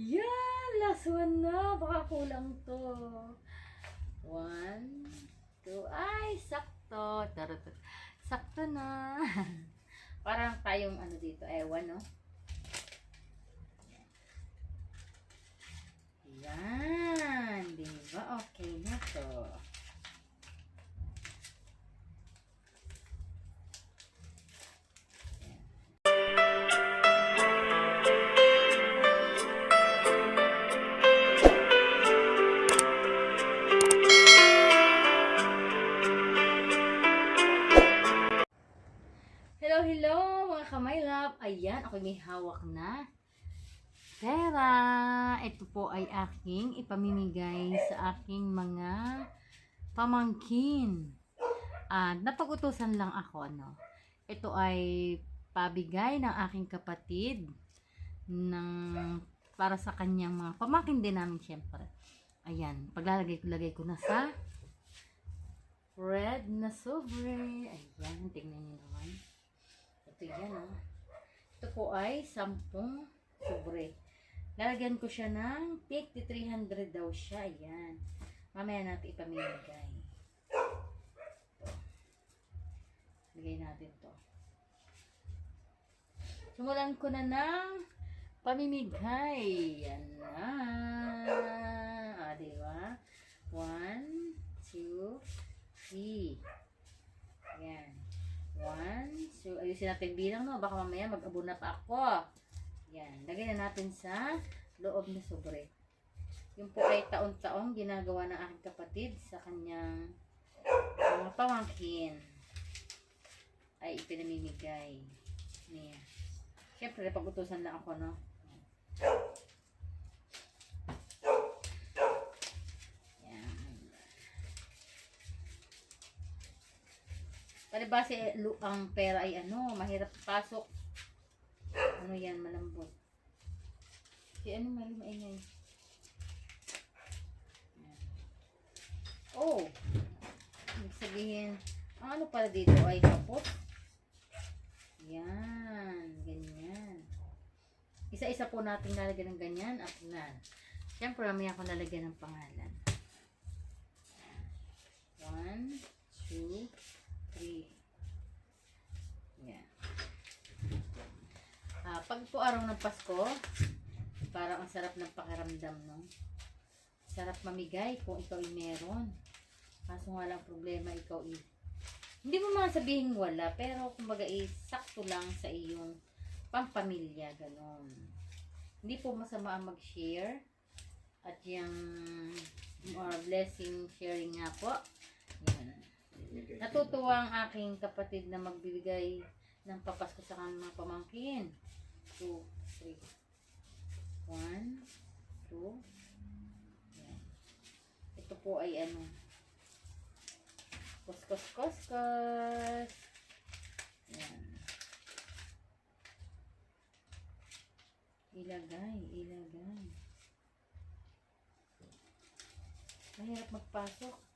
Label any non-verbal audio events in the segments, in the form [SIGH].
Yan! Last one na. Baka kulang to. One, two, ay, sakto. Tarot. Sakto na. [LAUGHS] Parang tayong ano dito, ewan, no? Kamaylap. Ayan, ako may hawak na pera. Ito po ay aking ipamimigay sa aking mga pamangkin. At napag-utusan lang ako, no. Ito ay pabigay ng aking kapatid ng para sa kanyang mga pamangkin din namin syempre. Ayan, paglalagay ko lagay ko na sa red na sobre. Ayan, tingnan niyo naman. Ito yan, oh. Ito po ay 10 sobre. Lalagyan ko siya ng 50 300 daw siya. Ayan. Mamaya natin ipamimigay. Ito. Natin to. Simulan ko na ng pamimigay. Yan na. Ah, di ba? One, two, three. Yan. One, two, ayusin natin bilang, no? Baka mamaya mag-abo na pa ako. Yan. Lagay na natin sa loob na sobre. Yung po ay taon-taon ginagawa ng aking kapatid sa kanyang mga pamangkin ay ipinamimigay niya. Siyempre, pag-utusan lang ako, no? Yan. Palibasi, lu- ang pera ay ano, mahirap pasok. Ano yan, malambot. Si ano, mali maingay. Oh! Ibig sabihin, ano pala dito ay kapot. Yan, ganyan. Isa-isa po natin lalagyan ng ganyan at nan. Siyempre, mamaya ako lalagyan ng pangalan. One, two, three. Yan. Ah, pag po araw ng Pasko, parang ang sarap ng pakiramdam, no? Sarap mamigay kung ikaw ay meron. Kaso nga lang problema, ikaw ay hindi mo mga sabihin wala, pero kumbaga eh, sakto lang sa iyong pampamilya, ganon. Hindi po masama ang mag-share. At yung more blessing sharing nga po. Yan. Natutuwa ang aking kapatid na magbibigay ng papasko sa kanyang pamangkin. Two, three. One, two. Yan. Ito po ay ano, Kuskus, kuskus. Yan. Ilagay, ilagay. Mahirap magpasok.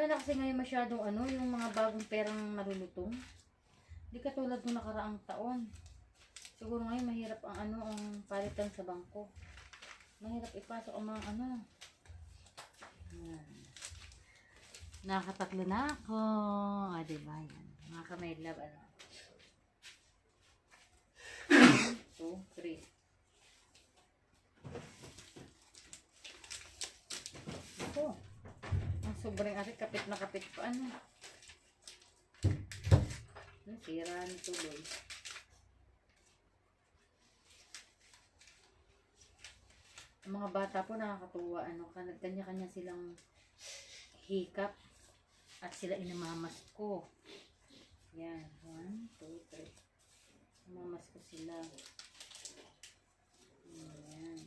Wala na kasi ngayon masyadong ano, yung mga bagong perang malulutong. Hindi katulad nung nakaraang taon. Siguro ngayon mahirap ang ano ang palitan sa bangko. Mahirap ipasok ang mga ano. Yan. Nakatatlo na ako. O, diba yan? Mga kamay love, ano. One, [COUGHS] two, three. Sobrang ate, kapit na kapit pa, ano. Sira ni tuloy. Ang mga bata po nakakatuwa, ano, kan- kanya-kanya silang hikap at sila inamamas ko. Yan, one, two, three. Inamamas ko sila. Yan.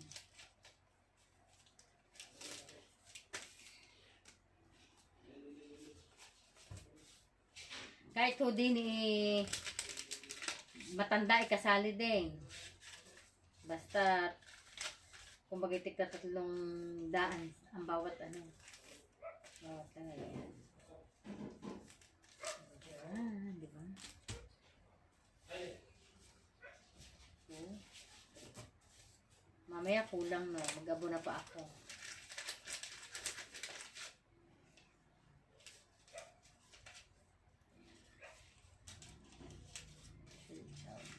Kahit ho din eh, matanda ikasali din. Basta kumbaga tigta tatlong daan ang bawat ano. Bawat ano yan. Yan, di ba? Two. Mamaya kulang no. Mag-abo na pa ako. Three thousand.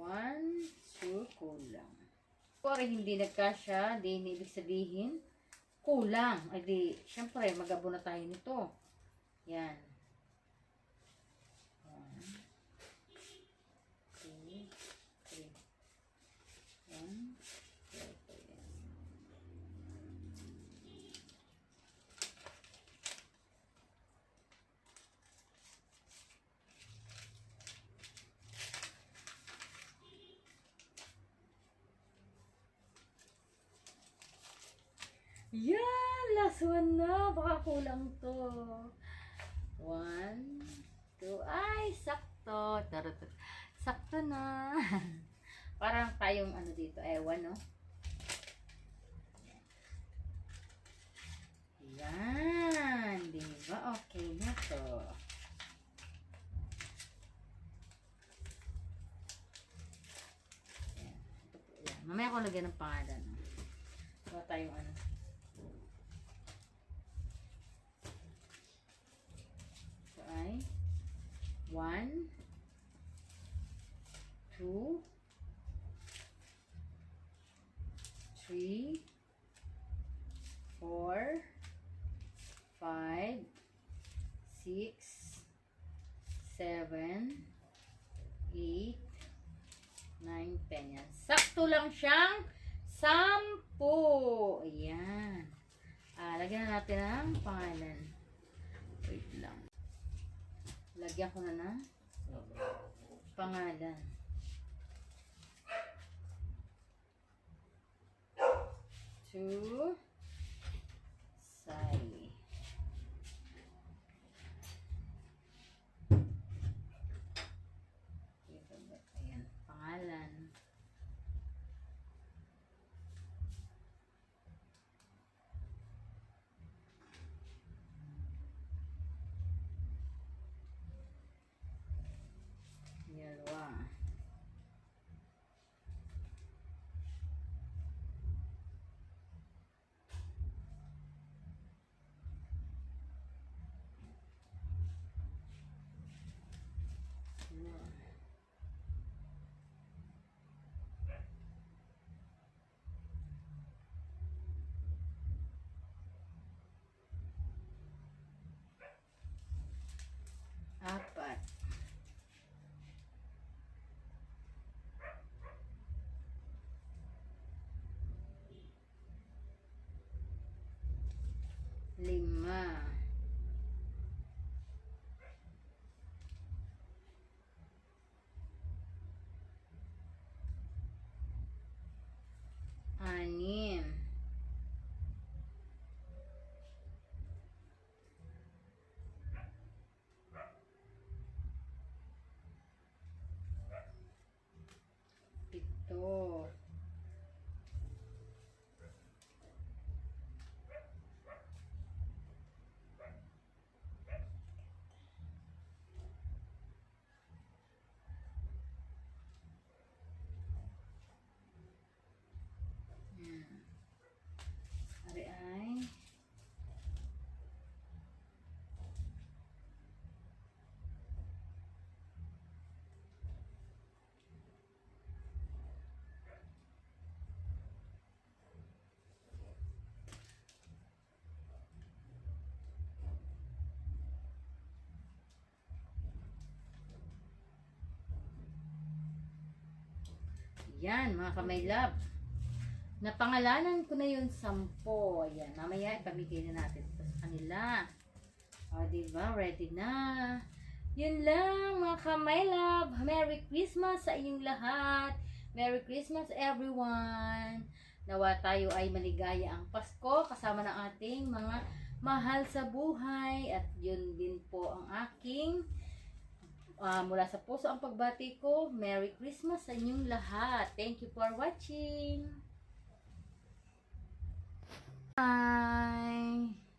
One, two, kulang. Kung hindi nagkasya, di ibig sabihin, kulang. Ay di, syempre, mag-abo na tayo nito. Yan. One, two, three. One, two, three. Yan! Last one na. Baka kulang to. One, two. Ay, sakto. Tarot. Sakto na. [LAUGHS] Parang tayong ano dito. Ewan, no? Yan. Di ba? Okay na to. Mamaya ko lagyan ng pangalan. Gawa tayong ano. So ay one, two, three, four, five, six, seven, eight, nine, ten. Yan. Sakto lang siyang sampu. Ayan. Ah, lagyan na natin ang pangalan. Lagyan ko na na pangalan. To Yan, mga kamay love. Napangalanan ko na yun sampo. Ayan, mamaya ipamigay na natin ito sa kanila. O, diba? Ready na. Yun lang, mga kamay love. Merry Christmas sa inyong lahat. Merry Christmas, everyone. Nawa tayo ay maligaya ang Pasko kasama ng ating mga mahal sa buhay at yun din po ang aking ah, mula sa puso ang pagbati ko. Merry Christmas sa inyong lahat. Thank you for watching. Bye!